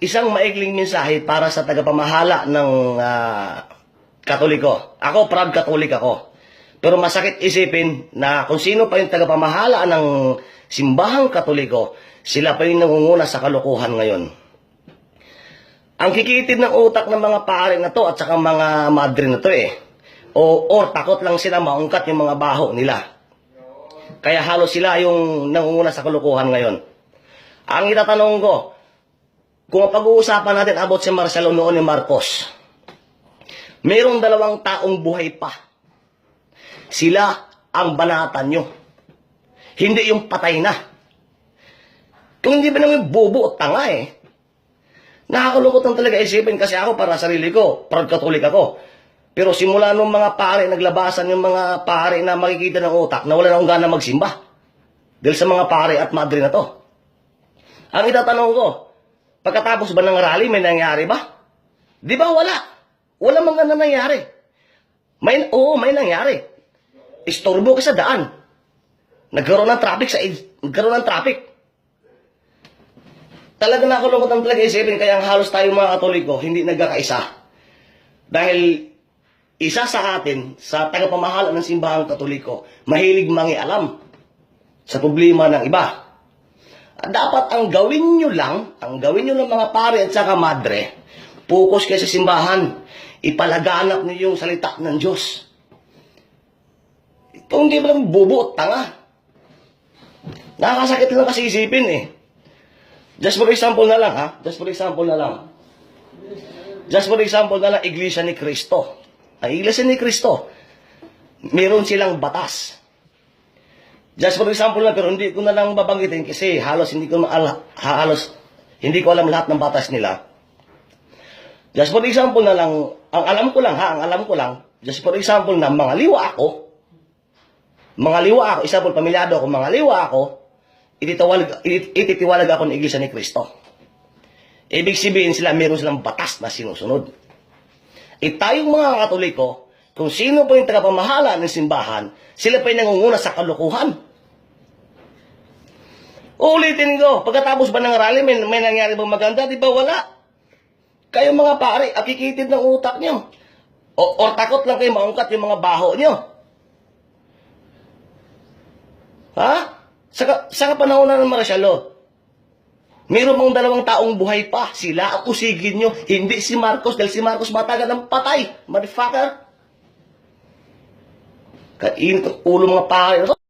isang maikling mensahe para sa tagapamahala ng ah, Katoliko. Ako, proud Katolik ako. Pero masakit isipin na kung sino pa yung tagapamahala ng simbahang Katoliko, sila pa yung nangunguna sa kalokohan ngayon. Ang kikitid ng utak ng mga pare na to at saka mga madre na to eh. O or takot lang sila maungkat yung mga baho nila. Kaya halos sila yung nangunguna sa kalokohan ngayon. Ang itatanong ko, kung pag-uusapan natin about si Marcelo noon ni Marcos, mayroong dalawang taong buhay pa. Sila ang banatan nyo. Hindi yung patay na. Kung hindi ba naman bobo o tanga eh. Nakakalungkot lang talaga isipin kasi ako para sa sarili ko, proud katolik ako. Pero simula nung mga pare, naglabasan yung mga pare na makikita ng utak na wala na akong gana magsimba. Dahil sa mga pare at madre na to. Ang itatanong ko, pagkatapos ba ng rally, may nangyari ba? Di ba wala? Wala mga na nangyari. May, oo, may nangyari. Istorbo ka sa daan. Nagkaroon ng traffic sa nagkaroon ng traffic. Talaga nakulungkot ang talaga isipin kaya halos tayo mga katoliko hindi nagkakaisa. Dahil isa sa atin, sa tagapamahala ng simbahang katoliko, mahilig mangialam sa problema ng iba. At dapat ang gawin nyo lang, ang gawin nyo lang mga pare at saka madre, focus kayo sa simbahan. Ipalaganap niyo yung salita ng Diyos. Kung hindi mo lang bubo tanga. Nakakasakit lang kasi isipin eh. Just for example na lang ha. Just for example na lang. Just for example na lang, Iglesia ni Cristo. Ang Iglesia ni Cristo, meron silang batas. Just for example lang, pero hindi ko na lang babanggitin kasi halos hindi ko maala, halos hindi ko alam lahat ng batas nila. Just for example na lang, ang alam ko lang ha, ang alam ko lang, just for example na mga liwa ako, mga liwa ako, po pamilyado ako, mga liwa ako, ititiwalag, itit- ititiwalag ako ng Iglesia ni Cristo. Ibig sabihin sila, meron silang batas na sinusunod. E tayong mga katoliko, kung sino po yung tagapamahala ng simbahan, sila pa yung nangunguna sa kalukuhan. Ulitin ko, pagkatapos ba ng rally, may, may nangyari bang maganda? Di ba wala? Kayo mga pare, akikitid ng utak nyo. O, or takot lang kayo maungkat yung mga baho nyo. Ha? Sa, sa panahon na ng Marcialo, Meron mong dalawang taong buhay pa. Sila ang usigin nyo. Hindi si Marcos. Dahil si Marcos matagal ng patay. Motherfucker. Kainit ang ulo mga pare.